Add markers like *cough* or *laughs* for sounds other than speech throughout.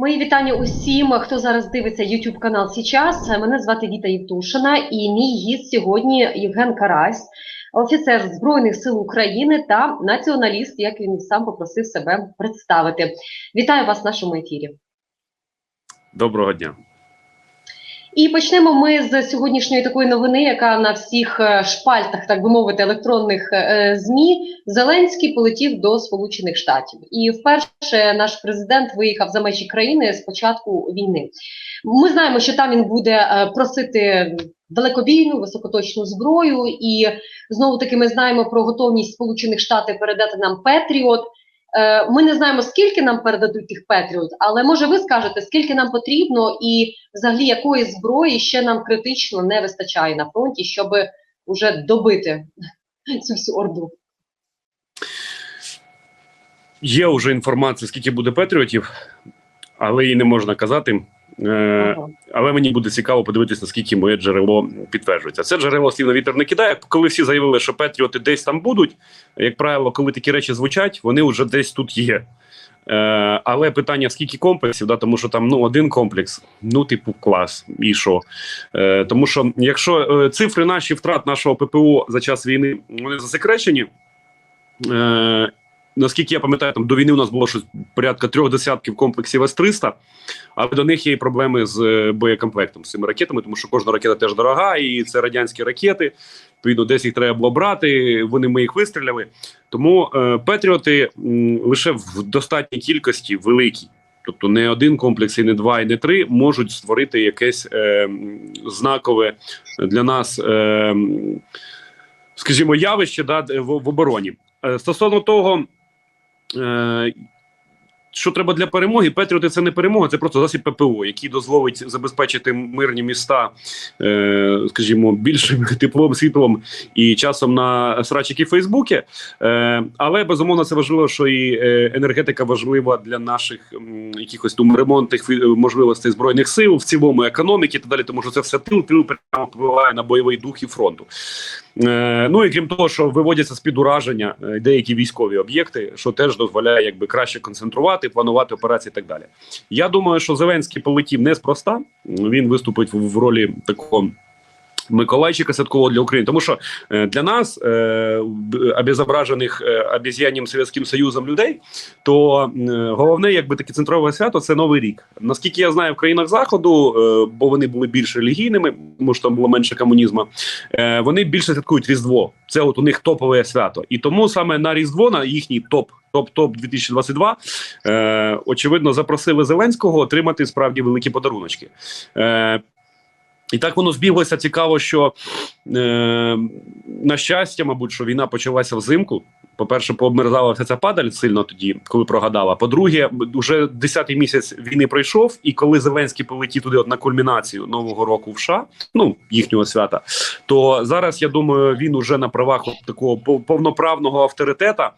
Мої вітання усім, хто зараз дивиться YouTube канал Січас. Мене звати Віта Євтушина і мій гість сьогодні Євген Карась, офіцер Збройних сил України та націоналіст, як він сам попросив себе представити. Вітаю вас в нашому ефірі. Доброго дня. І почнемо ми з сьогоднішньої такої новини, яка на всіх е, шпальтах, так би мовити, електронних е, змі Зеленський полетів до Сполучених Штатів. І вперше наш президент виїхав за межі країни з початку війни. Ми знаємо, що там він буде е, просити далекобійну високоточну зброю, і знову таки ми знаємо про готовність Сполучених Штатів передати нам Петріот. Е, Ми не знаємо, скільки нам передадуть тих Петріот, але може ви скажете, скільки нам потрібно, і взагалі якої зброї ще нам критично не вистачає на фронті, щоб уже добити *laughs* цю всю орду. Є вже інформація, скільки буде патріотів, але її не можна казати. Е, Ага. але мені буде цікаво подивитися, наскільки моє джерело підтверджується. Це джерело слів на вітер не кидає. Коли всі заявили, що патріоти десь там будуть, як правило, коли такі речі звучать, вони вже десь тут є. Е, але питання скільки комплексів, да, тому що там ну один комплекс, ну типу клас, і що? Е, тому що якщо е, цифри наші втрат нашого ППО за час війни вони засекречені. Е, наскільки я пам'ятаю, там до війни у нас було щось порядка трьох десятків комплексів С-300, але до них є і проблеми з е, боєкомплектом з цими ракетами, тому що кожна ракета теж дорога, і це радянські ракети. Відповідно, десь їх треба було брати. Вони ми їх вистріляли. Тому е, Петріоти лише в достатній кількості великі. Тобто не один комплекс, і не два, і не три можуть створити якесь е, знакове для нас, е, скажімо, явище да, в, в обороні. Е, Стосовно того, е, що треба для перемоги, Петріоти це не перемога, це просто засіб ППО, який дозволить забезпечити мирні міста, е, скажімо, більшим *laughs* теплом, світлом і часом на срачики в Фейсбуці. Е, але безумовно це важливо, що і е, енергетика важлива для наших м, якихось там ремонтних можливостей збройних сил, в цілому економіки і так далі, тому що це все тил, тил прямо впливає на бойовий дух і фронту. Е, ну і крім того, що виводяться з під ураження е, деякі військові об'єкти, що теж дозволяє якби краще концентрувати, планувати операції і так далі. Я думаю, що Зеленський полетів неспроста. Він виступить в, в ролі такого. Миколайчика святкового для України, тому що е, для нас, е, обезображених е, Совєтським Союзом людей, то е, головне, якби таке центрове свято це Новий рік. Наскільки я знаю, в країнах заходу, бо вони були більш релігійними, тому що там було менше комунізму, вони більше святкують Різдво. Це от у них топове свято. І тому саме на Різдво, на їхній топ. Топ-топ 2022, е, очевидно, запросили Зеленського отримати справді великі подаруночки. Е, і так воно збіглося цікаво, що е, на щастя, мабуть, що війна почалася взимку. По-перше, пообмерзала вся ця падаль сильно тоді, коли прогадала. По-друге, вже 10-й місяць війни пройшов, і коли Зеленський полетів туди от на кульмінацію нового року в США, ну їхнього свята, то зараз я думаю, він уже на правах такого пов- повноправного авторитета.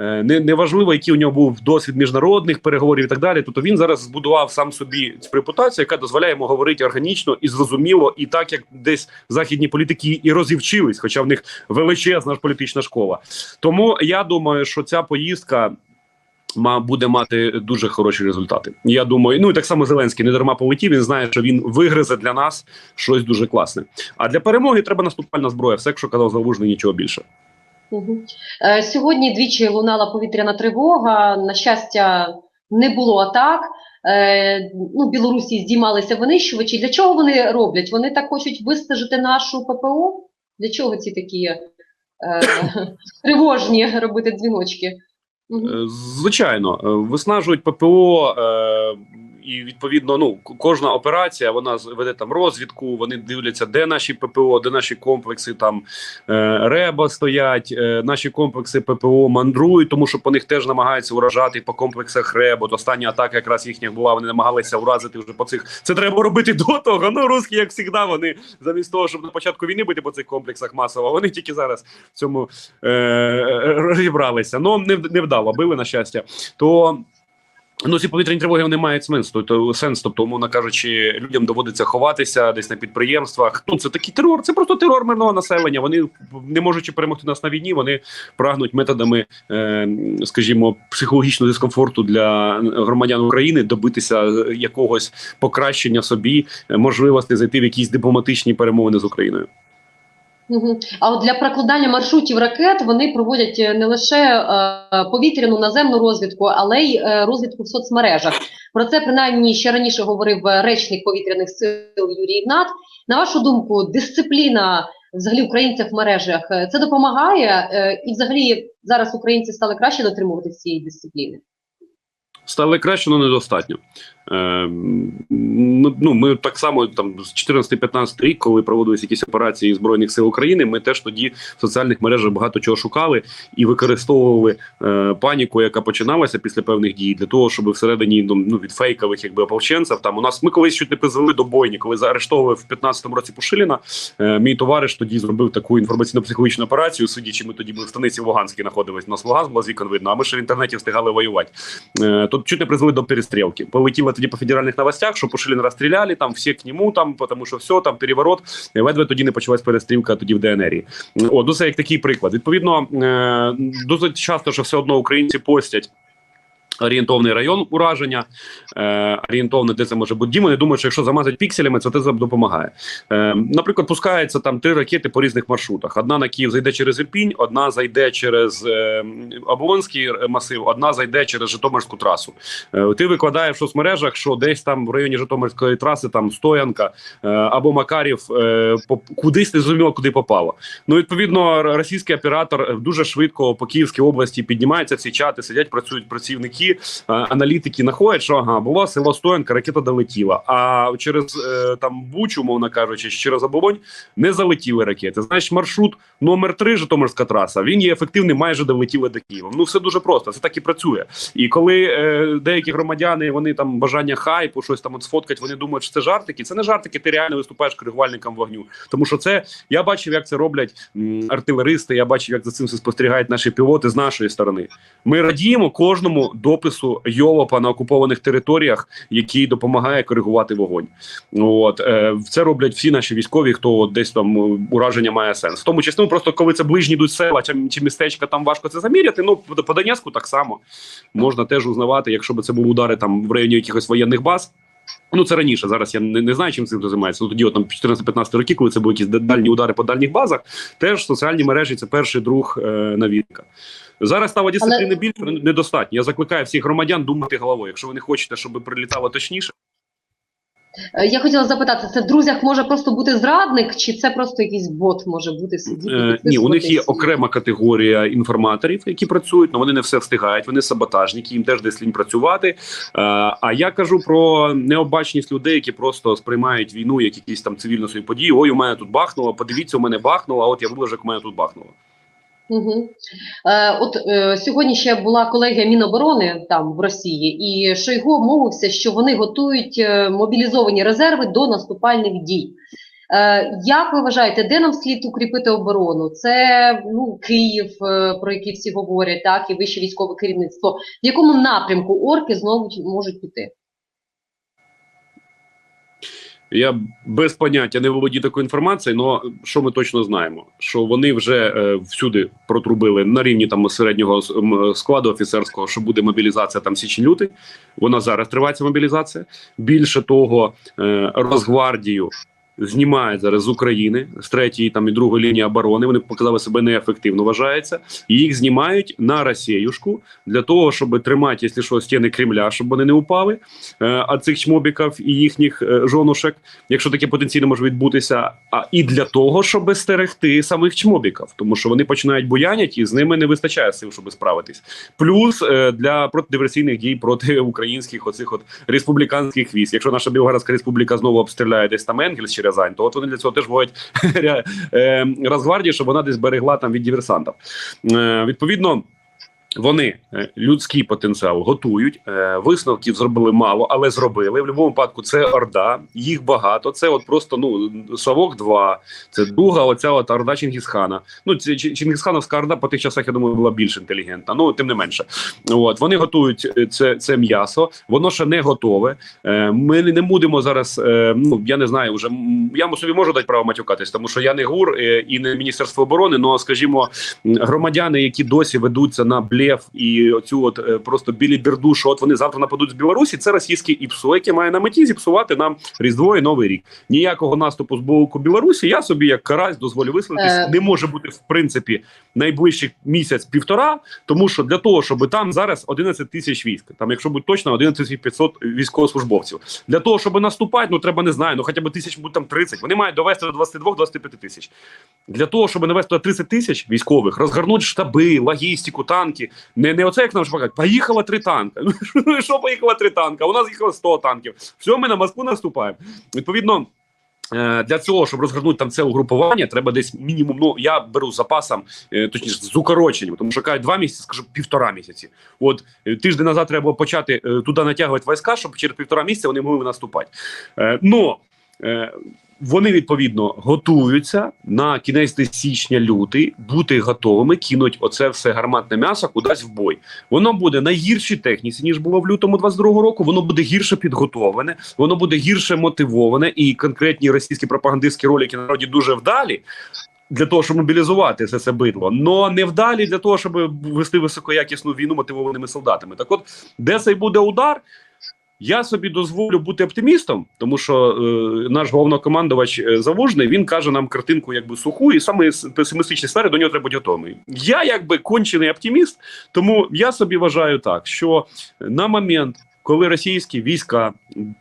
Е, Не, неважливо, який у нього був досвід міжнародних переговорів і так далі. Тобто він зараз збудував сам собі цю репутацію, яка дозволяє йому говорити органічно і зрозуміло, і так як десь західні політики і розівчились, хоча в них величезна ж політична школа. Тому я думаю, що ця поїздка. ма- Буде мати дуже хороші результати. Я думаю, ну і так само Зеленський не дарма полетів. Він знає, що він вигризе для нас щось дуже класне. А для перемоги треба наступальна зброя. Все, якщо казав Залужний, нічого більше. Е, Сьогодні двічі лунала повітряна тривога. На щастя, не було атак. Е, ну, Білорусі здіймалися винищувачі. Для чого вони роблять? Вони так хочуть вистежити нашу ППО? Для чого ці такі *laughs* тривожні робити дзвіночки? Е, Звичайно, е, виснажують ППО, е, і відповідно, ну кожна операція вона веде там розвідку. Вони дивляться, де наші ППО, де наші комплекси там е, реба стоять. Е, наші комплекси ППО мандрують, тому що по них теж намагаються уражати по комплексах РЕБ. От остання атака якраз їхня була. Вони намагалися уразити вже по цих. Це треба робити до того. Ну русські, як завжди, вони замість того, щоб на початку війни бити по цих комплексах масово. Вони тільки зараз в цьому е, розібралися. Ну не, не вдало били на щастя. То Ну, ці повітряні тривоги вони мають сенс. Тобто, сенс, тобто, умовно кажучи, людям доводиться ховатися десь на підприємствах. Ну, це такий терор, це просто терор мирного населення. Вони, не можучи перемогти нас на війні, вони прагнуть методами, е, скажімо, психологічного дискомфорту для громадян України добитися якогось покращення собі, е, можливості зайти в якісь дипломатичні перемовини з Україною. А от для прокладання маршрутів ракет вони проводять е, не лише е, повітряну наземну розвідку, але й е, розвідку в соцмережах. Про це принаймні ще раніше говорив речник повітряних сил Юрій Ігнат. На вашу думку, дисципліна взагалі українців в мережах це допомагає, і взагалі зараз українці стали краще дотримуватися цієї дисципліни. Стали краще, але недостатньо. Е, ну, ми так само там з 14-15 рік, коли проводились якісь операції Збройних сил України, ми теж тоді в соціальних мережах багато чого шукали і використовували е, паніку, яка починалася після певних дій, для того, щоб всередині ну, ну, від фейкових якби ополченців. Там у нас ми колись чуть не призвели до бойні, коли заарештовували в 15-му році Пушиліна. Е, мій товариш тоді зробив таку інформаційно-психологічну операцію. Сидячи, ми тоді були в станиці Луганській знаходились. Нас Луганськ було з вікон видно, а ми ще в інтернеті встигали воювати. Е, тут чуть не призвели до перестрілки. Полетіло тоді по федеральних новостях, що Пушилін розстріляли, там всі к нему, там, тому що все, там переворот. Ледве тоді не почалась перестрілка тоді в ДНРі. О, ну як такий приклад. Відповідно, досить часто, що все одно українці постять. Орієнтовний район ураження, е, орієнтовне, де це може бути дім. Я думаю, що якщо замазати пікселями, це це допомагає. Е, наприклад, пускається там три ракети по різних маршрутах. Одна на Київ зайде через Ірпінь, одна зайде через е, Оболонський масив, одна зайде через Житомирську трасу. Е, ти викладаєш в соцмережах, що десь там в районі Житомирської траси там стоянка е, або Макарів е, по, кудись не зрозуміло, куди попало. Ну, відповідно, російський оператор дуже швидко по Київській області піднімається ці чати, сидять, працюють працівники, е, аналітики знаходять, що ага, було село Стоянка, ракета долетіла. А через е, там Бучу, мовно кажучи, чи через Оболонь не залетіли ракети. Значить, маршрут номер 3 Житомирська траса, він є ефективний, майже долетіли до Києва. Ну все дуже просто, це так і працює. І коли е, деякі громадяни вони там бажання хайпу, щось там от сфоткать, вони думають, що це жартики. Це не жартики, ти реально виступаєш коригувальником вогню. Тому що це я бачив, як це роблять артилеристи. Я бачив, як за цим все спостерігають наші пілоти з нашої сторони. Ми радіємо кожному допису Йолопа на окупованих територіях, який допомагає коригувати вогонь. От е, це роблять всі наші військові, хто десь там е, ураження має сенс. В тому числі, ну, просто коли це ближні йдуть села чи, чи містечка, там важко це заміряти. Ну по Донецьку так само можна теж узнавати, якщо б це були удари там в районі якихось воєнних баз. Ну, це раніше. Зараз я не, не знаю, чим цим займається. Ну, тоді, от, там 14-15 роки, коли це були якісь дальні удари по дальніх базах, теж соціальні мережі це перший друг е, навідка. Зараз стало дисципліни Але- більше недостатньо. Я закликаю всіх громадян думати головою. Якщо ви не хочете, щоб прилітало точніше, Я хотіла запитати, це в друзях може просто бути зрадник, чи це просто якийсь бот може бути сидіти? Е, ні, у них є окрема категорія інформаторів, які працюють, але вони не все встигають. Вони саботажники, їм теж десь лінь працювати. Е, а я кажу про необачність людей, які просто сприймають війну як якісь там цивільну свої події. Ой, у мене тут бахнуло. Подивіться, у мене бахнуло. А от я виложив, у мене тут бахнуло. Угу. Е, от е, сьогодні ще була колегія Міноборони там в Росії, і Шойгу обмовився, що вони готують е, мобілізовані резерви до наступальних дій. Е, як ви вважаєте, де нам слід укріпити оборону? Це ну Київ, е, про який всі говорять, так і вище військове керівництво. В якому напрямку орки знову можуть піти? Я без поняття не володію такою інформацією, але що ми точно знаємо, що вони вже е, всюди протрубили на рівні там середнього складу офіцерського, що буде мобілізація там січень-лютий. Вона зараз тривається мобілізація. Більше того, е, Росгвардію знімають зараз з України з третьої там і другої лінії оборони. Вони показали себе неефективно, вважається, і їх знімають на Росіюшку для того, щоб тримати, якщо що, стіни Кремля, щоб вони не упали. Е, а цих чмобіків і їхніх е, жонушек, якщо таке потенційно може відбутися, а і для того, щоб стерегти самих чмобіків, тому що вони починають буянять і з ними не вистачає сил, щоб справитись. Плюс е, для протидиверсійних дій проти українських оцих от республіканських військ. Якщо наша Білгородська республіка знову обстріляє десь там Енгельс Рязань, то от вони для цього теж вводять *laughs* е, Росгвардію, щоб вона десь берегла там від диверсантів. Е, відповідно. Вони е, людський потенціал готують. е, Висновків зробили мало, але зробили. В будь-якому випадку це орда, їх багато. Це от просто ну Савок 2 це друга оця от орда Чингісхана. Ну це Чи- Чингісхановська орда по тих часах, я думаю, була більш інтелігентна. Ну тим не менше, от вони готують е, це, це м'ясо. Воно ще не готове. Ми не будемо зараз. Ну я не знаю, вже я собі можу дати право матюкатись, тому що я не гур і не міністерство оборони. Ну скажімо, громадяни, які досі ведуться на блєф і оцю от просто просто біліберду, що от вони завтра нападуть з Білорусі. Це російське ІПСО, яке має на меті зіпсувати нам Різдво і Новий рік. Ніякого наступу з боку Білорусі. Я собі як карась дозволю висловитись. Е. Не може бути в принципі найближчий місяць півтора, тому що для того, щоб там зараз 11 тисяч військ, там, якщо бути точно, 11 500 військовослужбовців. Для того, щоб наступати, ну треба не знаю, ну хоча б тисяч будь там 30. Вони мають довести до 22-25 тисяч. Для того, щоб навести до 30 тисяч військових, розгорнути штаби, логістику, танки. Не, не оце, як нам шпагать, поїхало три танка. *laughs* Ну що поїхало три танка? У нас їхало 100 танків. Все, ми на Москву наступаємо. Відповідно. Е, Для цього, щоб розгорнути там це угрупування, треба десь мінімум. Ну я беру з запасом, е, точніше з укороченням, тому що кажуть два місяці, скажу півтора місяці. От е, тиждень назад треба було почати туди натягувати війська, щоб через півтора місяця вони могли наступати. Но вони відповідно готуються на кінець січня лютий бути готовими кинуть оце все гарматне м'ясо кудись в бой. Воно буде на гіршій техніці ніж було в лютому 22-го року. Воно буде гірше підготовлене, воно буде гірше мотивоване, і конкретні російські пропагандистські ролики народі дуже вдалі. Для того, щоб мобілізувати це, це бидло, но не вдалі для того, щоб вести високоякісну війну мотивованими солдатами. Так, от де цей буде удар, я собі дозволю бути оптимістом, тому що е, наш головнокомандувач е, Завужний він каже нам картинку якби суху, і саме песимістичні сфери до нього треба бути готовий. Я якби кончений оптиміст, тому я собі вважаю так, що на момент. Коли російські війська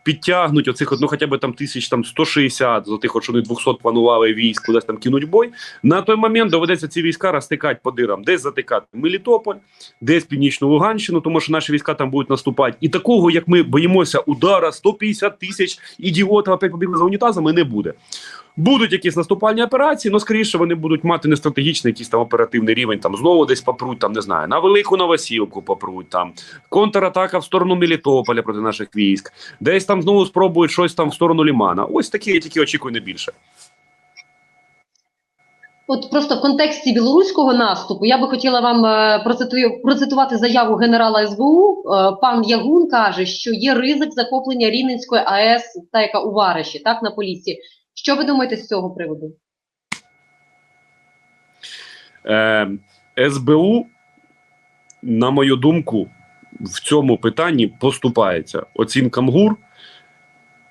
підтягнуть оцих ну хоча б там тисяч там 160 з тих, от, що вони 200 планували військ, кудись там кинуть бой. На той момент доведеться ці війська розтикати по дирам, десь затикати Мелітополь, десь північну Луганщину, тому що наші війська там будуть наступати. І такого, як ми боїмося, удара 150 тисяч ідіотів опять побігли за унітазами, не буде. Будуть якісь наступальні операції, але скоріше вони будуть мати не стратегічний якийсь там оперативний рівень. Там знову десь попруть, там не знаю, на велику Новосілку попруть, там контратака в сторону Мелітополя проти наших військ, десь там знову спробують щось там в сторону Лімана. Ось такі я тільки очікую не більше. От просто в контексті білоруського наступу я би хотіла вам е, процитую, процитувати заяву генерала СБУ. Е, пан Ягун каже, що є ризик захоплення Рівненської АЕС, та яка у Вариші, так на Поліссі. Що ви думаєте з цього приводу? Е, СБУ, на мою думку, в цьому питанні поступається оцінкам ГУР.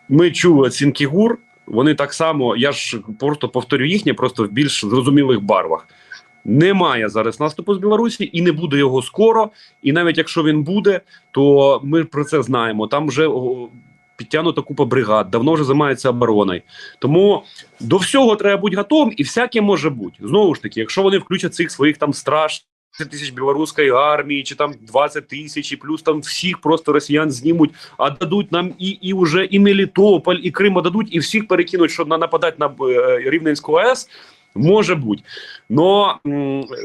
Ми чули оцінки ГУР. Вони так само, я ж просто повторю їхнє, просто в більш зрозумілих барвах. Немає зараз наступу з Білорусі і не буде його скоро. І навіть якщо він буде, то ми про це знаємо. Там вже підтягнута купа бригад, давно вже займається обороною. Тому до всього треба бути готовим, і всяке може бути. Знову ж таки, якщо вони включать цих своїх там страж 30 тисяч білоруської армії, чи там 20 тисяч, і плюс там всіх просто росіян знімуть, а дадуть нам і і вже і Мелітополь, і Крим дадуть, і всіх перекинуть, щоб на нападати на е, Рівненську АЕС. Може бути. Но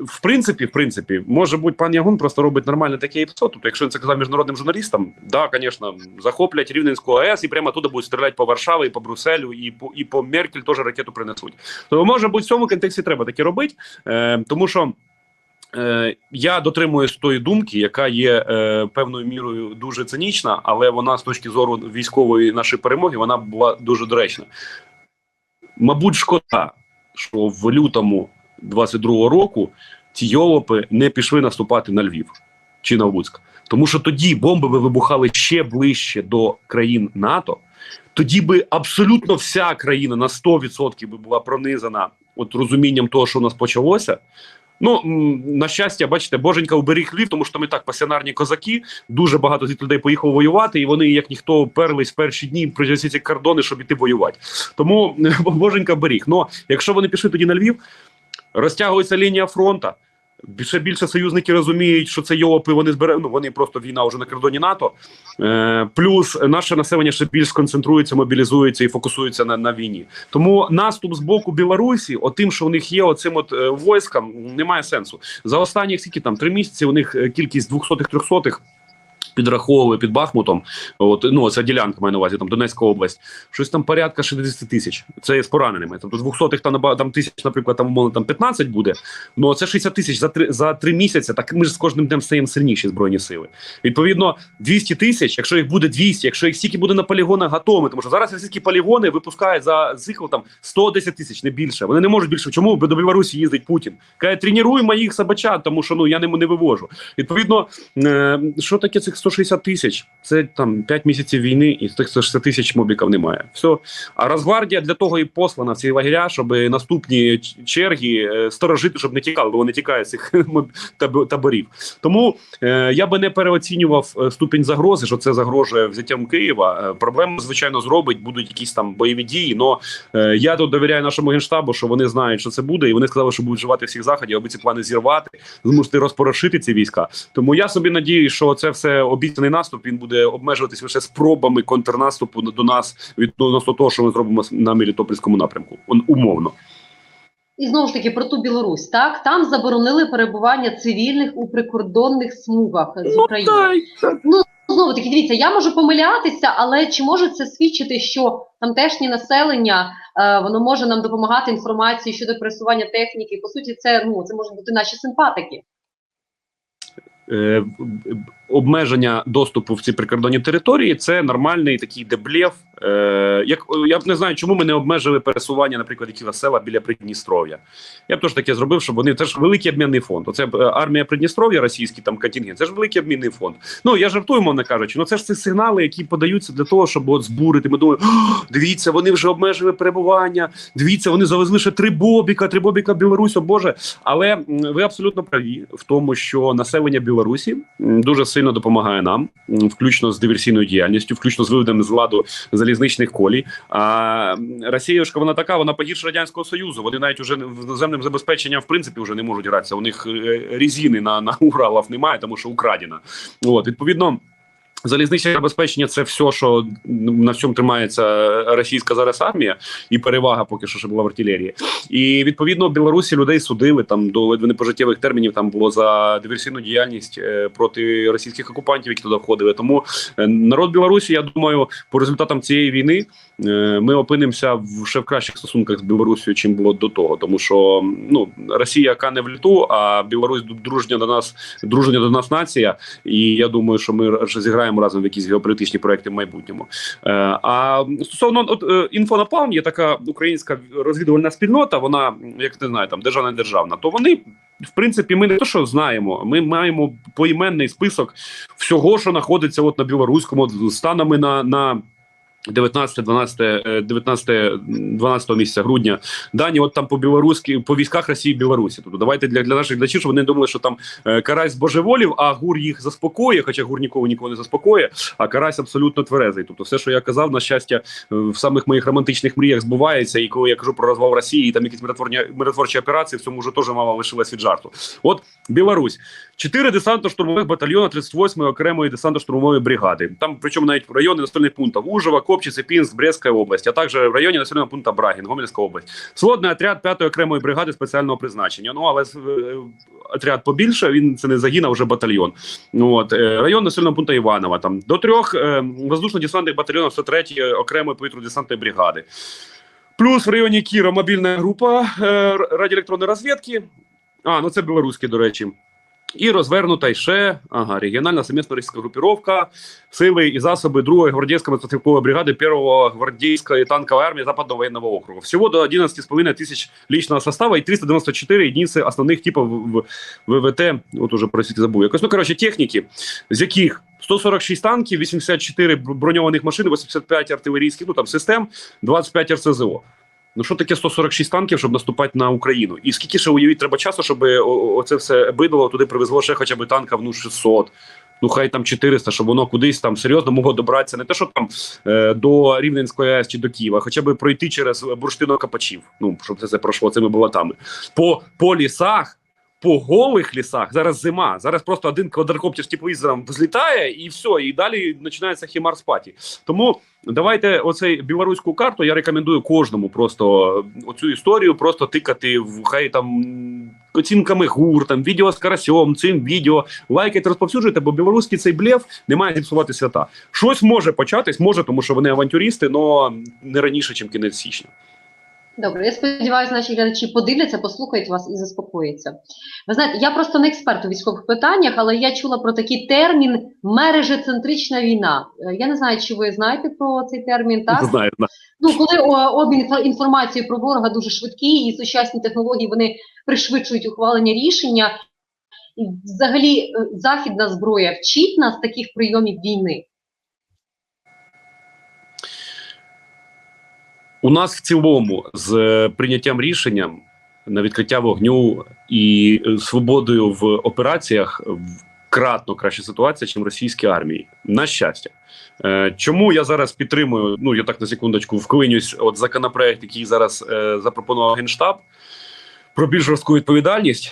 в принципі, в принципі, може бути, пан Ягун просто робить нормальне таке ІПСО. Тобто, якщо він це казав міжнародним журналістам, да, звісно, захоплять Рівненську АЕС і прямо туди будуть стріляти по Варшаві, і по Брюсселю, і по і по Меркель теж ракету принесуть. То може бути в цьому контексті треба таке робити, е, тому що. Е, я дотримуюсь тої думки, яка є е, певною мірою дуже цинічна, але вона з точки зору військової нашої перемоги вона була дуже доречна. Мабуть, шкода, що в лютому 22-го року ті йолопи не пішли наступати на Львів чи на Луцьк. Тому що тоді бомби би вибухали ще ближче до країн НАТО. Тоді би абсолютно вся країна на 100% би була пронизана от розумінням того, що у нас почалося. Ну на щастя, бачите, боженька уберіг Львів, тому що ми так пасіонарні козаки. Дуже багато з людей поїхало воювати, і вони, як ніхто, перлись в перші дні при ці кордони, щоб іти воювати. Тому *laughs* боженька беріг. Ну якщо вони пішли тоді на Львів, розтягується лінія фронту. Більше більше союзники розуміють, що це йопи, вони збере... ну, вони просто війна вже на кордоні НАТО. Е, плюс наше населення ще більш концентрується, мобілізується і фокусується на, на війні. Тому наступ з боку Білорусі, отим, що у них є, оцим от е, войскам, немає сенсу. За останні скільки там три місяці у них е, кількість двохсотих трьохсотих. Підраховували під Бахмутом, от ну ця ділянка має на увазі, там Донецька область, щось там порядка 60 тисяч. Це з пораненими. Тобто 200 там там тисяч, наприклад, там умовно там 15 буде. Ну це 60 тисяч за три за три місяці. Так ми ж з кожним днем стаємо сильніші збройні сили. Відповідно, 200 тисяч, якщо їх буде 200, якщо їх стільки буде на полігонах готовими, тому що зараз російські полігони випускають за цикл там 110 тисяч, не більше. Вони не можуть більше. Чому до Білорусі їздить Путін? Каже, тренуй моїх собачат, тому що ну я не, не вивожу. Відповідно, е, що таке цих 160 тисяч? Це там 5 місяців війни, і з тих 160 тисяч мобіків немає. Все. А Росгвардія для того і послана в ці лагеря, щоб наступні черги е, сторожити, щоб не тікали, бо вони тікають з цих *laughs* таборів. Тому е, я би не переоцінював е, ступінь загрози, що це загрожує взяттям Києва. Е, проблему, звичайно, зробить, будуть якісь там бойові дії. Но е, я тут довіряю нашому генштабу, що вони знають, що це буде, і вони сказали, що будуть вживати всіх заходів, аби ці плани зірвати, змусити розпорошити ці війська. Тому я собі надію, що це все обіцяний наступ. Він буде обмежуватись лише спробами контрнаступу до нас відносно того, що ми зробимо на Мелітопольському напрямку. Умовно. І знову ж таки про ту Білорусь, так там заборонили перебування цивільних у прикордонних смугах з Україною. Ну знову таки, дивіться, я можу помилятися, але чи може це свідчити, що тамтешнє населення е, воно може нам допомагати інформацією щодо пересування техніки? По суті, це ну це можуть бути наші симпатики. Е, обмеження доступу в ці прикордонні території це нормальний такий деблєв. Е, як я б не знаю, чому ми не обмежили пересування, наприклад, якихось села біля Придністров'я. Я б теж таке зробив, щоб вони це ж великий обмінний фонд. Оце е, армія Придністров'я, російський там контингент, це ж великий обмінний фонд. Ну я жартую, мовно кажучи. Ну це ж ці сигнали, які подаються для того, щоб от збурити. Ми думаємо, дивіться, вони вже обмежили перебування. Дивіться, вони завезли ще три бобіка, три бобіка Білорусь, о Боже. Але ви абсолютно праві в тому, що населення Білорусі дуже сильно допомагає нам, включно з диверсійною діяльністю, включно з виведенням з ладу залізничних колій. А Росіюшка вона така, вона погірше радянського союзу. Вони навіть уже наземним забезпеченням в принципі вже не можуть гратися. У них різини на, на Уралах немає, тому що украдена. От відповідно. Залізничне забезпечення це все, що на всьому тримається російська зараз армія, і перевага поки що ще була в артилерії. І відповідно в Білорусі людей судили там до ледве не пожиттєвих термінів. Там було за диверсійну діяльність е, проти російських окупантів, які туди входили. Тому е, народ Білорусі, я думаю, по результатам цієї війни е, ми опинимося в ще в кращих стосунках з Білорусією, чим було до того. Тому що ну Росія кане в літу, а Білорусь дружня до нас, дружня до нас нація. І я думаю, що ми ж зіграємо разом в якісь геополітичні проекти в майбутньому. Е, а стосовно от е, інфонапалм, є така українська розвідувальна спільнота. Вона як не знаю, там державна державна. То вони в принципі ми не то, що знаємо. Ми маємо поіменний список всього, що знаходиться от на білоруському станами на. на 19, 12, е, 19, 12 місяця грудня дані, от там по білоруськи по військах Росії Білорусі. Тобто давайте для, для наших глядачів, щоб вони думали, що там е, карась божеволів, а гур їх заспокоює, хоча гур нікого нікого не заспокоює, а карась абсолютно тверезий. Тобто, все, що я казав, на щастя, е, в самих моїх романтичних мріях збувається. І коли я кажу про розвал Росії, і там якісь миротворні миротворчі операції, в цьому вже теж мало лишилась від жарту. От Білорусь. Чотири десантно-штурмових батальйони 38-ї окремої десантно-штурмової бригади. Там, причому навіть в районі населених пунктів Ужова, Копчиці, Пінск, Брестська область, а також в районі населеного пункту Брагін, Гомельська область. Сводний отряд 5-ї окремої бригади спеціального призначення. Ну, але е, отряд побільше, він це не загін, а вже батальйон. Ну, От, е, район населеного пункту Іванова. Там, до трьох е, воздушно-десантних батальйонів 103-ї окремої повітряно-десантної бригади. Плюс в районі Кіра мобільна група е, радіоелектронної розвідки. А, ну це білоруські, до речі. І розвернута ще ага, регіональна російська групіровка, сили і засоби 2-ї гвардійської мотострілкової бригади 1-го гвардійської танкової армії Западного воєнного округу. Всього до 11,5 тисяч личного состава і 394 единиці основних типів в- в- ВВТ, от уже простите, забув якось. Ну, коротше, техніки, з яких 146 танків, 84 броньованих машин, 85 артилерійських, ну там систем, 25 РСЗО. Ну що таке 146 танків, щоб наступати на Україну? І скільки ще уявіть треба часу, щоб о- оце все бидло туди привезло ще хоча б танків ну 600, ну хай там 400, щоб воно кудись там серйозно могло добратися. Не те, що там е, до Рівненської АЕС чи до Києва, хоча б пройти через бурштинокопачів. Ну щоб це все пройшло цими болотами. По, по лісах. По голих лісах зараз зима. Зараз просто один квадрокоптер з тепловізором взлітає, і все, і далі починається хімарс паті. Тому давайте оцей білоруську карту. Я рекомендую кожному просто оцю історію просто тикати в хай там оцінками гур, там відео з карасьом, цим відео, лайкайте, розповсюджуйте, бо білоруський цей блєв не має зіпсувати свята. Щось може початись, може, тому що вони авантюристи, але не раніше, ніж кінець січня. Добре, я сподіваюся, наші глядачі подивляться, послухають вас і заспокояться. Ви знаєте, я просто не експерт у військових питаннях, але я чула про такий термін мережецентрична війна. Е, Я не знаю, чи ви знаєте про цей термін, так? Знаю, знаю. Ну, коли обмін інфо- інформацією про ворога дуже швидкий, і сучасні технології вони пришвидшують ухвалення рішення. І взагалі е, західна зброя вчить нас таких прийомів війни. У нас в цілому з е, прийняттям рішенням на відкриття вогню і е, свободою в операціях кратно краща ситуація, ніж російській армії. На щастя. Е, Чому я зараз підтримую? Ну я так на секундочку вклинюсь. От законопроект, який зараз запропонував генштаб про більш жорстку відповідальність.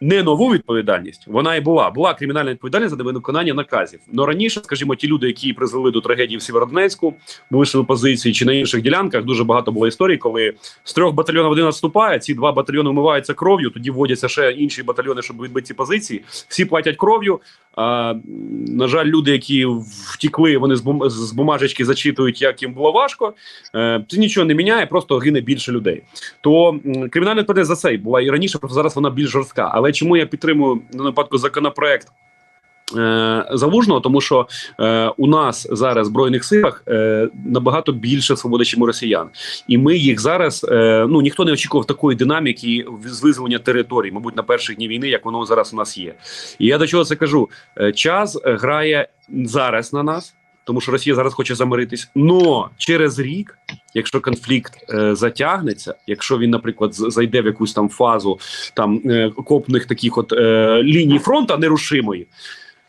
Не нову відповідальність, вона і була. Була кримінальна відповідальність за невиконання наказів. Но раніше, скажімо, ті люди, які призвели до трагедії в Сєвєродонецьку, вийшли позиції чи на інших ділянках. Дуже багато було історій, коли з трьох батальйонів один відступає, ці два батальйони вмиваються кров'ю. Тоді вводяться ще інші батальйони, щоб відбити ці позиції. Всі платять кров'ю. А, на жаль, люди, які втікли, вони з, бум- з бумажечки зачитують, як їм було важко. Е, це нічого не міняє, просто гине більше людей. То кримінальна відповідальність за це була і раніше, просто зараз вона більш жорстка. Але чому я підтримую на випадку законопроект? Е, Залужного, тому що е, у нас зараз в збройних силах е, набагато більше свободи, ніж у росіян, і ми їх зараз е, ну ніхто не очікував такої динаміки з визволення територій, мабуть, на перших дні війни, як воно зараз у нас є. І я до чого це кажу? Е, час грає зараз на нас, тому що Росія зараз хоче замиритись. Но через рік, якщо конфлікт е, затягнеться, якщо він, наприклад, зайде в якусь там фазу там е, копних таких от е, ліній фронту нерушимої.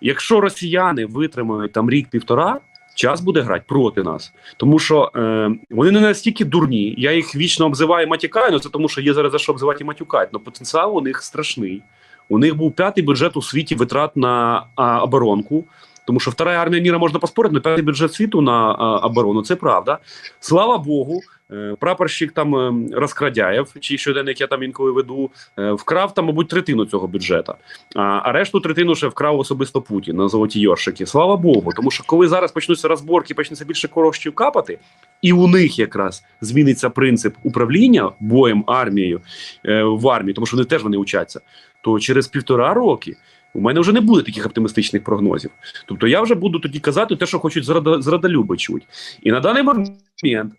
Якщо росіяни витримають там рік-півтора, час буде грати проти нас, тому що е, вони не настільки дурні. Я їх вічно обзиваю і матюкаю, але це тому, що є зараз за що обзивати і матюкати. Але потенціал у них страшний. У них був п'ятий бюджет у світі витрат на а, оборонку. Тому що вторая армія міра можна поспорити, але п'ятий бюджет світу на а, оборону це правда. Слава Богу, е, прапорщик там е, Розкрадяєв, чи щоденник я там інколи веду, е, вкрав там, мабуть, третину цього бюджету. А, а решту третину ще вкрав особисто Путін на золоті йоршики. Слава Богу, тому що коли зараз почнуться розборки, почнеться більше коштів капати, і у них якраз зміниться принцип управління боєм армією е, в армії, тому що вони теж вони учаться. То через півтора роки у мене вже не буде таких оптимістичних прогнозів. Тобто я вже буду тоді казати те, що хочуть зрадолюби чуть. І на даний момент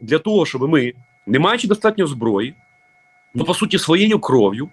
для того, щоб ми, не маючи достатньо зброї, ну по суті своєю кров'ю.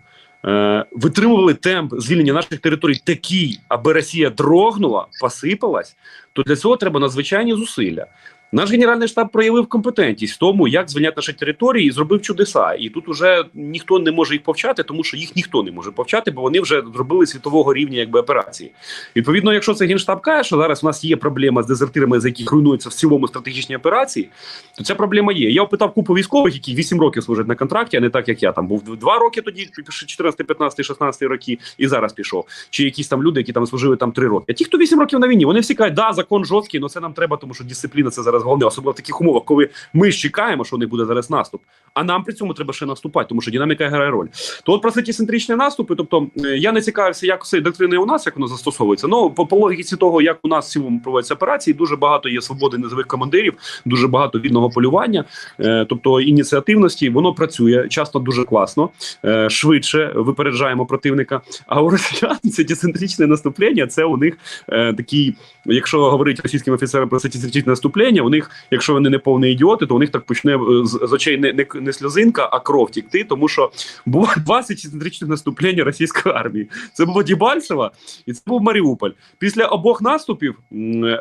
Е, витримували темп звільнення наших територій такий, аби Росія дрогнула, посипалась, то для цього треба надзвичайні зусилля. Наш генеральний штаб проявив компетентність в тому, як звільняти наші території, і зробив чудеса. І тут уже ніхто не може їх повчати, тому що їх ніхто не може повчати, бо вони вже зробили світового рівня якби операції. Відповідно, якщо це генштаб каже, що зараз у нас є проблема з дезертирами, за яких руйнуються в цілому стратегічні операції, то ця проблема є. Я опитав купу військових, які 8 років служать на контракті, а не так як я там був 2 роки тоді, 14, 15, 16 роки, і зараз пішов. Чи якісь там люди, які там служили там 3 роки. А ті, хто 8 років на війні, вони всі кажуть, да, закон жорсткий, але це нам треба, тому що дисципліна це зараз головне, особливо в таких умовах, коли ми чекаємо, що них буде зараз наступ. А нам при цьому треба ще наступати, тому що динаміка грає роль. То от про ці центричні наступи, тобто е, я не цікавився, як цієї доктрини у нас, як воно застосовується. Ну по, по логіці того, як у нас в цілому проводяться операції, дуже багато є свободи низових командирів, дуже багато вільного полювання, е, тобто ініціативності, воно працює часто дуже класно, е, швидше випереджаємо противника. А у росіян це децентричне наступлення. Це у них е, такий, якщо говорити російським офіцерам про це децентричне наступлення, у них, якщо вони не повні ідіоти, то у них так почне е, з, очей не, не, не сльозинка, а кров тікти, тому що було 20 *laughs* центричних наступлень російської армії. Це було Дібальцево і це був Маріуполь. Після обох наступів,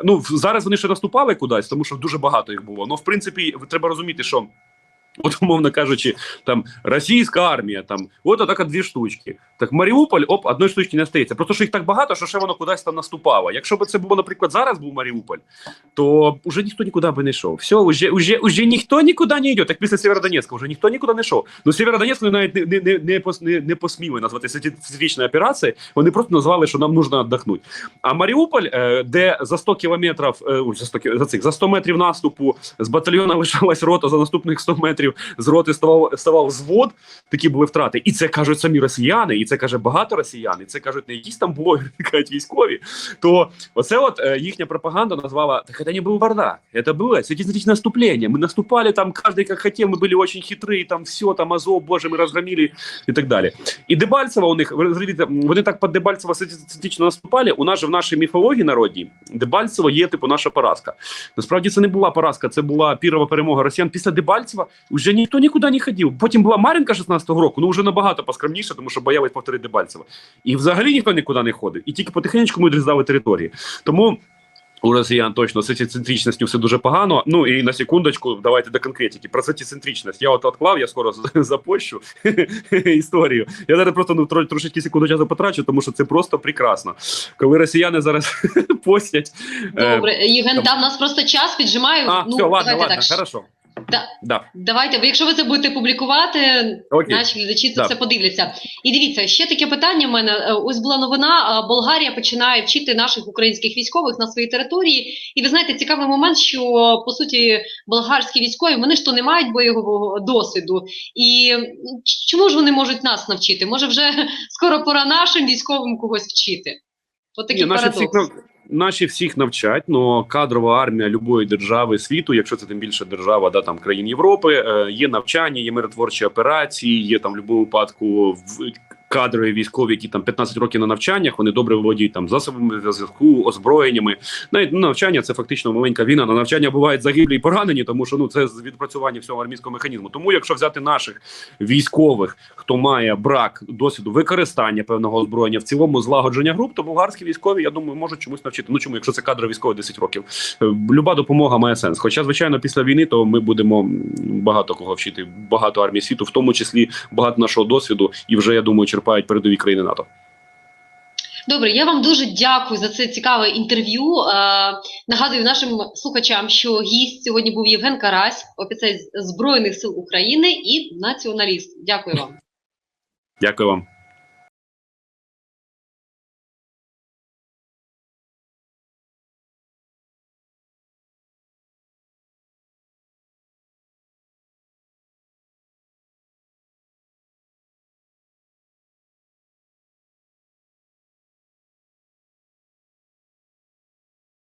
ну зараз вони ще наступали кудись, тому що дуже багато їх було. Ну, в принципі, треба розуміти, що. От, умовно кажучи, там російська армія, там от атака дві штучки. Так Маріуполь, оп, одної штучки не стається. Просто що їх так багато, що ще воно кудись там наступало. Якщо б це було, наприклад, зараз був Маріуполь, то вже ніхто нікуди би не йшов. Все, уже, уже, уже ніхто нікуди не йде. Так після Сєвєродонецька вже ніхто нікуди не йшов. Ну Сєвєродонецьк вони навіть не, не, не, не, не, не посміли назвати стратегічною операцією. Вони просто назвали, що нам нужно віддохнути. А Маріуполь, е, де за 100 кілометрів, е, за 100, за цих за 100 метрів наступу з батальйона лишалась рота, за наступних 100 метрів з роти ставав, ставав звод, такі були втрати. І це кажуть самі росіяни, і це каже багато росіян, і це кажуть не якісь там блогери, *laughs* кажуть військові. То оце от е, їхня пропаганда назвала, так це не був бардак, це було стратегічне наступлення. Ми наступали там, кожен як хотів, ми були дуже хитрі, там все, там Азов, боже, ми розгромили і так далі. І Дебальцево у них, вони так під Дебальцево статично наступали. У нас же в нашій міфології народній Дебальцево є типу наша поразка. Насправді це не була поразка, це була пірова перемога росіян. Після Дебальцева вже ніхто нікуди не ходив. Потім була Мар'їнка 16-го року, ну вже набагато поскромніше, тому що боялись повторити Дебальцево. І взагалі ніхто нікуди не ходив. І тільки потихеньку ми відрізали території. Тому. У росіян точно з центричністю все дуже погано. Ну і на секундочку, давайте до конкретики. Про центричність. Я от відклав, я скоро *laughs* запощу *laughs* історію. Я зараз просто ну тро- трошечки секунду часу потрачу, тому що це просто прекрасно. Коли росіяни зараз *laughs* постять. е, Добре, Євген, там- там нас просто час піджимає. А, ну, все, ладно, ладно, так. хорошо. Да. Да, Давайте, якщо ви це будете публікувати, окей. наші глядачі це Да. все подивляться. І дивіться, ще таке питання в мене. Е, Ось була новина. е, Болгарія починає вчити наших українських військових на своїй території. І ви знаєте, цікавий момент, що по суті болгарські військові вони ж то не мають бойового досвіду. І чому ж вони можуть нас навчити? Може, вже *laughs* скоро пора нашим військовим когось вчити? От такий Ні, парадокс. Наші всіх навчать, але кадрова армія любої держави світу, якщо це тим більше держава, да, там країн Європи, е, є навчання, є миротворчі операції, є там в будь-якому випадку кадрові військові, які там 15 років на навчаннях, вони добре володіють там засобами зв'язку, озброєннями. Навіть ну, навчання це фактично маленька війна. На навчання бувають загиблі і поранені, тому що ну це з відпрацювання всього армійського механізму. Тому, якщо взяти наших військових, хто має брак досвіду використання певного озброєння в цілому злагодження груп, то болгарські військові, я думаю, можуть чомусь навчити. Ну чому, якщо це кадрові військові 10 років, Е, люба допомога має сенс. Хоча, звичайно, після війни то ми будемо багато кого вчити, багато армій світу, в тому числі багато нашого досвіду, і вже я думаю, черпають передові країни НАТО. Добре, я вам дуже дякую за це цікаве інтерв'ю. Е, нагадую нашим слухачам, що гість сьогодні був Євген Карась, офіцер Збройних сил України і націоналіст. Дякую вам. Дякую вам.